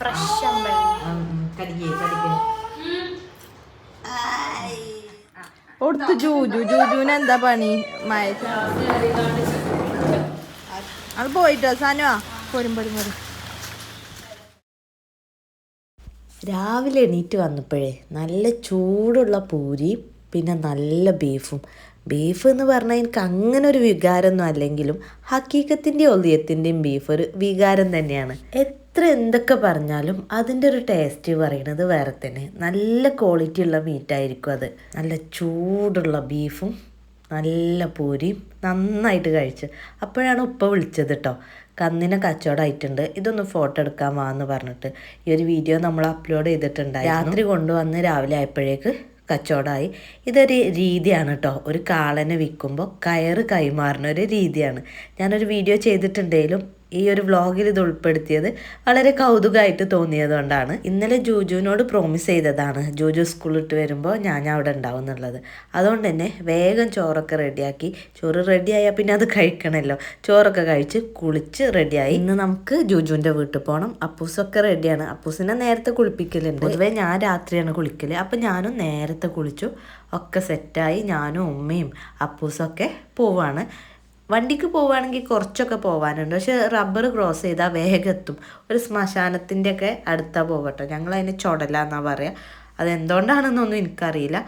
Fresh കടിക്കേ കടിക്കേ. കൊടുത്തു ജൂജു ജൂജുവിന് എന്താ പണി? മായ അത് പോയിട്ടോ സാനുവാ പോരും പോരും പോരും. രാവിലെ എണീറ്റ് വന്നപ്പോഴേ നല്ല ചൂടുള്ള പൂരിയും പിന്നെ നല്ല ബീഫും. ബീഫ് എന്ന് പറഞ്ഞാൽ എനിക്ക് അങ്ങനെ ഒരു വികാരമൊന്നും അല്ലെങ്കിലും ഹക്കീക്കത്തിന്റെ ഒലിയത്തിന്റെയും ബീഫ് ഒരു വികാരം തന്നെയാണ്. എത്ര എന്തൊക്കെ പറഞ്ഞാലും അതിന്റെ ഒരു ടേസ്റ്റ് പറയുന്നത് വേറെ തന്നെ. നല്ല ക്വാളിറ്റി ഉള്ള മീറ്റായിരിക്കും അത്. നല്ല ചൂടുള്ള ബീഫും നല്ല പൂരിയും നന്നായിട്ട് കഴിച്ച്. അപ്പോഴാണ് ഉപ്പ വിളിച്ചത് കേട്ടോ കന്നിനെ കച്ചവടമായിട്ടുണ്ട് ഇതൊന്ന് ഫോട്ടോ എടുക്കാൻ വാന്ന് പറഞ്ഞിട്ട് ഈ ഒരു വീഡിയോ നമ്മൾ അപ്ലോഡ് ചെയ്തിട്ടുണ്ടായി രാത്രി കൊണ്ടുവന്ന് രാവിലെ ആയപ്പോഴേക്ക് കച്ചവടമായി ഇതൊരു രീതിയാണ് കേട്ടോ ഒരു കാളനെ വിൽക്കുമ്പോൾ കയറ് കൈമാറുന്ന ഒരു രീതിയാണ്. ഞാനൊരു വീഡിയോ ചെയ്തിട്ടുണ്ടെങ്കിലും ഈ ഒരു വ്ളോഗിൽ ഇത് ഉൾപ്പെടുത്തിയത് വളരെ കൗതുകമായിട്ട് തോന്നിയതുകൊണ്ടാണ് ഇന്നലെ ജൂജുവിനോട് പ്രോമിസ് ചെയ്തതാണ്. ജൂജു സ്കൂളിട്ട് വരുമ്പോൾ ഞാൻ അവിടെ ഉണ്ടാവും എന്നുള്ളത് അതുകൊണ്ട് തന്നെ വേഗം ചോറൊക്കെ റെഡിയാക്കി ചോറ് റെഡിയായാൽ പിന്നെ അത് കഴിക്കണമല്ലോ ചോറൊക്കെ കഴിച്ച് കുളിച്ച് റെഡിയായി ഇന്ന് നമുക്ക് ജൂജുവിന്റെ വീട്ടിൽ പോകണം അപ്പൂസൊക്കെ റെഡിയാണ് അപ്പൂസിനെ നേരത്തെ കുളിപ്പിക്കലുണ്ട്. പൊതുവെ ഞാൻ രാത്രിയാണ് കുളിക്കൽ അപ്പം ഞാനും നേരത്തെ കുളിച്ചു. ഒക്കെ സെറ്റായി ഞാനും ഉമ്മയും അപ്പൂസൊക്കെ പോവാണ്. വണ്ടിക്ക് പോവുകയാണെങ്കിൽ കുറച്ചൊക്കെ പോകാനുണ്ട് പക്ഷെ റബ്ബർ ക്രോസ് ചെയ്താൽ വേഗത്തും. ഒരു ശ്മശാനത്തിന്റെയൊക്കെ അടുത്താ പോകട്ടോ ഞങ്ങൾ അതിന് ചുടല എന്നാ പറയുക അതെന്തുകൊണ്ടാണെന്നൊന്നും എനിക്കറിയില്ല.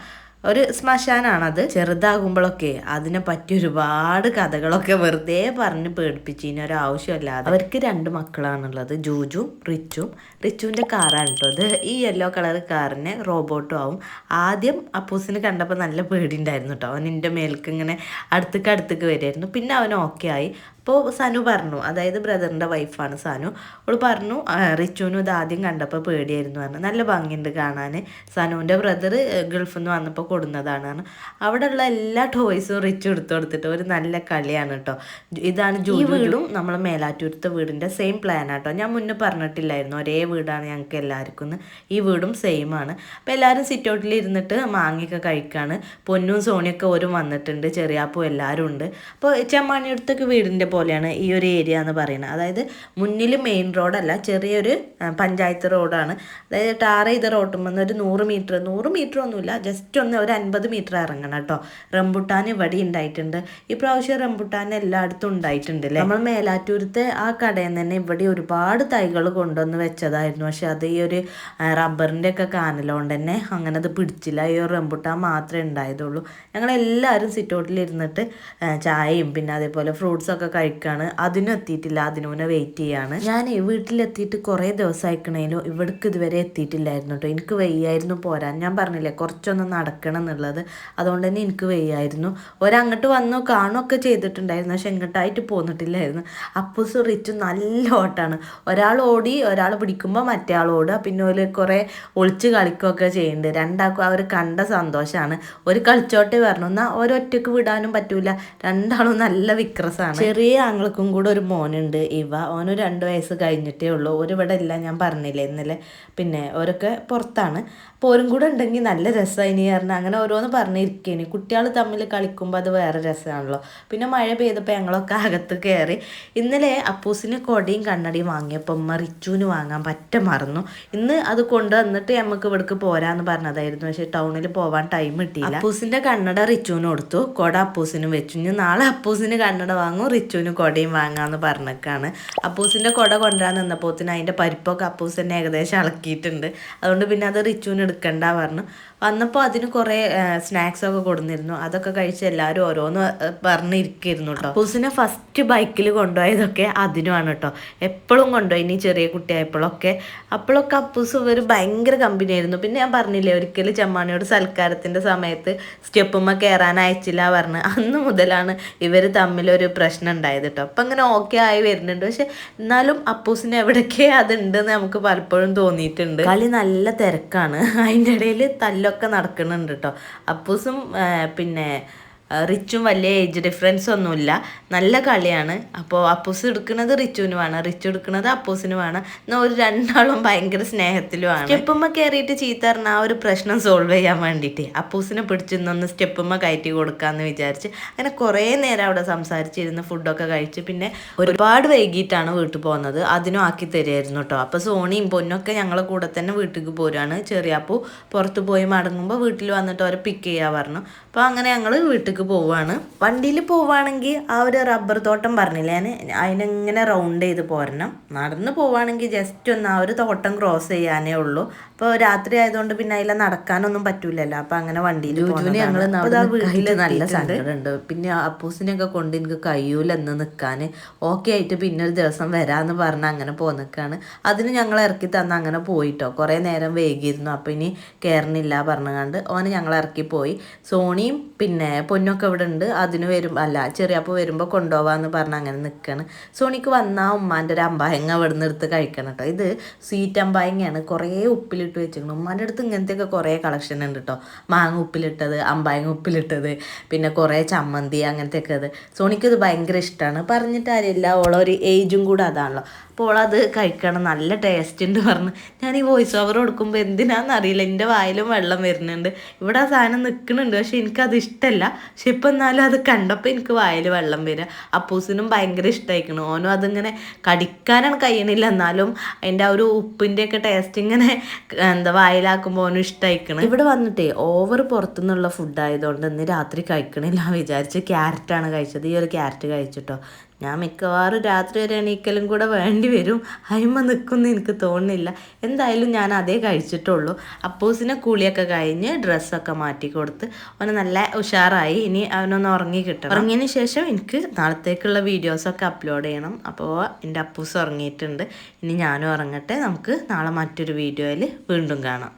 ഒരു ശ്മശാനാണത്. ചെറുതാകുമ്പോഴൊക്കെ അതിനെ പറ്റി ഒരുപാട് കഥകളൊക്കെ വെറുതെ പറഞ്ഞ് പേടിപ്പിച്ചതിന് ഒരു ആവശ്യമില്ലാതെ അവർക്ക് രണ്ട് മക്കളാണുള്ളത്. ജൂജും റിച്ചും. റിച്ചുവിന്റെ കാറാണ് കേട്ടോ അത് ഈ യെല്ലോ കളർ കാറിന് റോബോട്ടും ആവും. ആദ്യം അപ്പൂസിന് കണ്ടപ്പോൾ നല്ല പേടിയുണ്ടായിരുന്നു കേട്ടോ. അവൻ എന്റെ മേൽക്ക് ഇങ്ങനെ അടുത്തേക്ക് അടുത്തേക്ക് വരുമായിരുന്നു പിന്നെ അവൻ ഓക്കെ ആയി. അപ്പോൾ സനു പറഞ്ഞു അതായത് ബ്രദറിന്റെ വൈഫാണ് സനു. അവൾ പറഞ്ഞു "ആ, റിച്ചുവിനും ഇത് ആദ്യം കണ്ടപ്പോൾ പേടിയായിരുന്നു പറഞ്ഞു. നല്ല ഭംഗിയുണ്ട് കാണാൻ സനുവിന്റെ ബ്രദർ ഗൾഫിൽ നിന്ന് വന്നപ്പോൾ കൊടുന്നതാണ് പറഞ്ഞു. അവിടെയുള്ള എല്ലാ ടോയ്സും റിച്ചു എടുത്തു കൊടുത്തിട്ട് ഒരു നല്ല കളിയാണ് കേട്ടോ ഇതാണ് ജൂ വീടും നമ്മൾ മേലാറ്റൂരത്തെ വീടിന്റെ സെയിം പ്ലാൻ ആട്ടോ ഞാൻ മുന്നേ പറഞ്ഞിട്ടില്ലായിരുന്നു ഒരേ വീടാണ് ഞങ്ങൾക്ക് എല്ലാവർക്കും. ഈ വീടും സെയിം ആണ്. അപ്പോൾ എല്ലാവരും സിറ്റ് ഔട്ടിൽ ഇരുന്നിട്ട് മാങ്ങയൊക്കെ കഴിക്കുകയാണ് പൊന്നും സോണിയൊക്കെ ഓരും വന്നിട്ടുണ്ട് ചെറിയാപ്പും എല്ലാവരും ഉണ്ട്. അപ്പോൾ ചെമ്മാണിയടുത്തൊക്കെ വീടിന്റെ പോലെയാണ് ഈ ഒരു ഏരിയ എന്ന് പറയുന്നത്. അതായത് മുന്നിൽ മെയിൻ റോഡല്ല ചെറിയൊരു പഞ്ചായത്ത് റോഡാണ് അതായത് ടാർ ചെയ്ത റോട്ടുമ്പോൾ ഒരു നൂറ് മീറ്റർ നൂറ് മീറ്റർ ഒന്നുമില്ല ജസ്റ്റ് ഒന്ന് ഒരു അൻപത് മീറ്റർ ഇറങ്ങണം കേട്ടോ. റംബുട്ടാൻ ഇവിടെ ഉണ്ടായിട്ടുണ്ട്. ഇപ്രാവശ്യം റംബുട്ടാൻ എല്ലായിടത്തും ഉണ്ടായിട്ടുണ്ട് അല്ലേ? നമ്മൾ മേലാറ്റൂരത്തെ ആ കടയിൽ നിന്ന് തന്നെ ഇവിടെ ഒരുപാട് തൈകൾ കൊണ്ടുവന്ന് വെച്ചതായിരുന്നു. പക്ഷെ അത് ഈ ഒരു റബ്ബറിന്റെ ഒക്കെ കാനലുകൊണ്ട് തന്നെ അങ്ങനെ അത് പിടിച്ചില്ല. ഈ ഒരു റംബുട്ടാൻ മാത്രമേ ഉണ്ടായതുള്ളൂ. ഞങ്ങളെല്ലാവരും സിറ്റൗട്ടിൽ ഇരുന്നിട്ട് ചായയും പിന്നെ അതേപോലെ ഫ്രൂട്ട്സ് ഒക്കെ കഴിക്കാണ് അതിനും എത്തിയിട്ടില്ല. അതിനു വെയിറ്റ് ചെയ്യാണ്. ഞാൻ വീട്ടിലെത്തിയിട്ട് കുറേ ദിവസം അയക്കണേലും ഇവിടേക്ക് ഇതുവരെ എത്തിയിട്ടില്ലായിരുന്നു കേട്ടോ എനിക്ക് വയ്യായിരുന്നു പോരാൻ. ഞാൻ പറഞ്ഞില്ലേ കുറച്ചൊന്ന് നടക്കണം എന്നുള്ളത്. അതുകൊണ്ട് തന്നെ എനിക്ക് വയ്യായിരുന്നു. ഒരങ്ങോട്ട് വന്നു കാണുകയൊക്കെ ചെയ്തിട്ടുണ്ടായിരുന്നു. പക്ഷെ ഇങ്ങോട്ടായിട്ട് പോന്നിട്ടില്ലായിരുന്നു. അപ്പൂസ് റിച്ചു നല്ല ഓട്ടാണ്. ഒരാൾ ഓടി ഒരാൾ പിടിക്കുമ്പോൾ മറ്റേ ആൾ ഓടുക. പിന്നെ ഒരു കുറേ ഒളിച്ച് കളിക്കുകയൊക്കെ ചെയ്യുന്നുണ്ട്. രണ്ടാൾക്കും അവർ കണ്ട സന്തോഷമാണ് ഒരു കളിച്ചോട്ടെ പറഞ്ഞു. എന്നാൽ ഒരൊറ്റക്ക് വിടാനും പറ്റൂല. രണ്ടാളും നല്ല വിക്രസാണ്. ചെറിയ ആങ്ങൾക്കും കൂടെ ഒരു മോനുണ്ട് ഇവ. ഓന് രണ്ട് വയസ്സ് കഴിഞ്ഞിട്ടേ ഉള്ളൂ. ഒരു ഇവിടെ ഇല്ല ഞാൻ പറഞ്ഞില്ലേ ഇന്നലെ. പിന്നെ ഓരൊക്കെ പുറത്താണ്. അപ്പോൾ ഓരും കൂടെ ഉണ്ടെങ്കിൽ നല്ല രസമായിനി പറഞ്ഞാൽ അങ്ങനെ ഓരോന്ന് പറഞ്ഞിരിക്കേനി. കുട്ടികൾ തമ്മിൽ കളിക്കുമ്പോൾ അത് വേറെ രസമാണല്ലോ പിന്നെ മഴ പെയ്തപ്പോൾ ഞങ്ങളൊക്കെ അകത്ത് കയറി ഇന്നലെ അപ്പൂസിന് കൊടിയും കണ്ണടിയും വാങ്ങിയപ്പോൾ ഉമ്മ വാങ്ങാൻ പറ്റ മറന്നു. ഇന്ന് അത് കൊണ്ടുവന്നിട്ട് നമുക്ക് ഇവിടേക്ക് പോരാന്ന് പറഞ്ഞതായിരുന്നു. പക്ഷേ ടൗണിൽ പോവാൻ ടൈം കിട്ടിയില്ല. അപ്പൂസിന്റെ കണ്ണട റിച്ചുവിന് കൊടുത്തു. കൊട അപ്പൂസിന് വെച്ചു. ഇനി നാളെ അപ്പൂസിന് കണ്ണട വാങ്ങും റിച്ചുവിന് കൊടയും വാങ്ങാന്ന് പറഞ്ഞേക്കാണ്. അപ്പൂസിന്റെ കൊട കൊണ്ടുവരാൻ നിന്നപ്പോത്തിന് അതിന്റെ പരിപ്പൊക്കെ അപ്പൂസ് തന്നെ ഏകദേശം ഇളക്കിയിട്ടുണ്ട് അതുകൊണ്ട് പിന്നെ അത് റിച്ചുവിന് എടുക്കണ്ട പറഞ്ഞു. വന്നപ്പോൾ അതിന് കുറേ സ്നാക്സ് ഒക്കെ കൊടുന്നിരുന്നു. അതൊക്കെ കഴിച്ച് എല്ലാവരും ഓരോന്ന് പറഞ്ഞിരിക്കുന്നു കേട്ടോ. അപ്പൂസിനെ ഫസ്റ്റ് ബൈക്കിൽ കൊണ്ടുപോയതൊക്കെ അതിനുമാണ് കേട്ടോ. എപ്പോഴും കൊണ്ടുപോയി ഇനി ചെറിയ കുട്ടിയായപ്പോഴൊക്കെ. അപ്പോഴൊക്കെ അപ്പൂസ് ഇവർ ഭയങ്കര കമ്പനി ആയിരുന്നു. പിന്നെ ഞാൻ പറഞ്ഞില്ലേ ഒരിക്കലും ചമ്മാണിയോട് സൽക്കാരത്തിന്റെ സമയത്ത് സ്റ്റെപ്പുമ്മ കയറാൻ അയച്ചില്ല പറഞ്ഞ്. അന്ന് മുതലാണ് ഇവർ തമ്മിലൊരു പ്രശ്നം ഉണ്ടായത് കേട്ടോ അപ്പം അങ്ങനെ ഓക്കെ ആയി വരുന്നുണ്ട്. പക്ഷെ എന്നാലും അപ്പൂസിന് എവിടൊക്കെ അതുണ്ടെന്ന് നമുക്ക് പലപ്പോഴും തോന്നിയിട്ടുണ്ട്. കളി നല്ല തിരക്കാണ്. അതിന്റെ ഇടയിൽ തല്ലൊക്കെ നടക്കുന്നുണ്ട് കേട്ടോ അപ്പൂസും പിന്നെ റിച്ചും വലിയ ഏജ് ഡിഫറൻസ് ഒന്നുമില്ല. നല്ല കളിയാണ്. അപ്പോൾ അപ്പൂസ് എടുക്കുന്നത് റിച്ചുവിനുമാണ്. റിച്ചു എടുക്കുന്നത് അപ്പൂസിനുമാണ്. എന്നാൽ ഒരു രണ്ടാളും ഭയങ്കര സ്നേഹത്തിലുമാണ്. സ്റ്റെപ്പുമ്മ കയറിയിട്ട് ചീത്ത പറഞ്ഞ ആ ഒരു പ്രശ്നം സോൾവ് ചെയ്യാൻ വേണ്ടിയിട്ട് അപ്പൂസിനെ പിടിച്ച് ഇന്നൊന്ന് സ്റ്റെപ്പുമ്മ കയറ്റി കൊടുക്കാമെന്ന് വിചാരിച്ച് അങ്ങനെ കുറേ നേരം അവിടെ സംസാരിച്ചിരുന്ന് ഫുഡൊക്കെ കഴിച്ച് പിന്നെ ഒരുപാട് വൈകിട്ടാണ് വീട്ടിൽ പോകുന്നത്. അതിനും ആക്കി തരുമായിരുന്നു കേട്ടോ അപ്പോൾ സോണിയും പൊന്നൊക്കെ ഞങ്ങളെ കൂടെ തന്നെ വീട്ടിലേക്ക് ചെറിയ ചെറിയാപ്പൂ പുറത്ത് പോയി മടങ്ങുമ്പോൾ വീട്ടിൽ വന്നിട്ട് അവരെ പിക്ക് ചെയ്യാൻ പറഞ്ഞു. അപ്പോൾ അങ്ങനെ ഞങ്ങൾ വീട്ടിലേക്ക് പോവാണ്. വണ്ടിയിൽ പോവുകയാണെങ്കിൽ ആ ഒരു റബ്ബർ തോട്ടം പറഞ്ഞില്ലേ അതിനെങ്ങനെ റൗണ്ട് ചെയ്ത് പോരണം. നടന്ന് പോവുകയാണെങ്കിൽ ജസ്റ്റ് ഒന്ന് ആ ഒരു തോട്ടം ക്രോസ് ചെയ്യാനേ ഉള്ളൂ. അപ്പോൾ രാത്രി ആയതുകൊണ്ട് പിന്നെ അതിലെ നടക്കാനൊന്നും പറ്റൂലല്ലോ. അപ്പോൾ അങ്ങനെ വണ്ടിയിൽ ഞങ്ങൾ വീട്ടിൽ നല്ല സങ്കടമുണ്ട് പിന്നെ അപ്പൂസിനെയൊക്കെ കൊണ്ട് എനിക്ക് കഴിയൂലെന്ന് നിൽക്കാൻ ഓക്കെ ആയിട്ട് പിന്നെ ഒരു ദിവസം വരാന്ന് പറഞ്ഞ് അങ്ങനെ പോന്നിക്കാണ്. അതിന് ഞങ്ങൾ ഇറക്കി തന്ന അങ്ങനെ പോയിട്ടോ. കുറേ നേരം വൈകിയിരുന്നു. അപ്പോൾ ഇനി കയറണില്ല പറഞ്ഞുകൊണ്ട് ഓന് ഞങ്ങൾ ഇറക്കി പോയി. സോണിയും പിന്നെ പൊന്നൊക്കെ ഇവിടെ ഉണ്ട് അതിന് വരും അല്ല ചെറിയപ്പോൾ വരുമ്പോൾ കൊണ്ടുപോകാമെന്ന് പറഞ്ഞ് അങ്ങനെ നിൽക്കുകയാണ് സോണിക്ക് വന്നാൽ ഉമ്മാന്റെ ഒരു അമ്പായങ്ങ ഇവിടെ നിന്ന് എടുത്ത് കഴിക്കണം കേട്ടോ ഇത് സ്വീറ്റ് അമ്പായങ്ങയാണ്. കുറേ ഉപ്പിലിട്ട് വെച്ചിരിക്കണം ഉമ്മാന്റെ അടുത്ത് ഇങ്ങനത്തെയൊക്കെ കുറേ കളക്ഷൻ ഉണ്ട് കേട്ടോ മാങ്ങ ഉപ്പിലിട്ടത് അമ്പായങ്ങ ഉപ്പിലിട്ടത് പിന്നെ കുറേ ചമ്മന്തി അങ്ങനത്തെയൊക്കെ അത്. സോണിക്ക് ഇത് ഭയങ്കര ഇഷ്ടമാണ് പറഞ്ഞിട്ട് കാര്യമില്ല. ഓളൊരു ഏജും കൂടെ അതാണല്ലോ. അപ്പോൾ അത് കഴിക്കണം. നല്ല ടേസ്റ്റ് ഉണ്ട് പറഞ്ഞ്. ഞാൻ ഈ വോയിസ് ഓവർ കൊടുക്കുമ്പോൾ എന്തിനാണെന്ന് അറിയില്ല. എന്റെ വായിലും വെള്ളം വരുന്നുണ്ട്. ഇവിടെ ആ സാധനം നിൽക്കുന്നുണ്ട് പക്ഷെ എനിക്കത് ഇഷ്ടമല്ല പക്ഷെ ഇപ്പം എന്നാലും അത് കണ്ടപ്പോൾ എനിക്ക് വായിൽ വെള്ളം വരിക അപ്പൂസിനും ഭയങ്കര ഇഷ്ടമായിക്കണം ഓനും അതിങ്ങനെ കടിക്കാനാണ് കഴിയണില്ല. എന്നാലും അതിന്റെ ആ ഒരു ഉപ്പിന്റെയൊക്കെ ടേസ്റ്റ് ഇങ്ങനെ എന്താ വായിലാക്കുമ്പോൾ ഓനും ഇഷ്ടമായിക്കണം ഇവിടെ വന്നിട്ടേ ഓവർ പുറത്തുനിന്നുള്ള ഫുഡ് ആയതുകൊണ്ട് ഇന്ന് രാത്രി കഴിക്കണില്ല വിചാരിച്ച് ക്യാരറ്റാണ് കഴിച്ചത്. ഈ ഒരു ക്യാരറ്റ് കഴിച്ചിട്ടോ. ഞാൻ മിക്കവാറും രാത്രി വരെ എണീക്കലും കൂടെ വേണ്ടി വരും. അയിമ നിൽക്കുന്നു എനിക്ക് തോന്നുന്നില്ല. എന്തായാലും ഞാൻ അതേ കഴിച്ചിട്ടുള്ളൂ. അപ്പൂസിനെ കുളിയൊക്കെ കഴിഞ്ഞ് ഡ്രസ്സൊക്കെ മാറ്റി കൊടുത്ത് അവന് നല്ല ഉഷാറായി. ഇനി അവനൊന്ന് ഉറങ്ങി കിട്ടണം. ഉറങ്ങിയതിന് ശേഷം എനിക്ക് നാളത്തേക്കുള്ള വീഡിയോസൊക്കെ അപ്ലോഡ് ചെയ്യണം. അപ്പോൾ എന്റെ അപ്പൂസ് ഉറങ്ങിയിട്ടുണ്ട്. ഇനി ഞാനും ഉറങ്ങട്ടെ. നമുക്ക് നാളെ മറ്റൊരു വീഡിയോയിൽ വീണ്ടും കാണാം.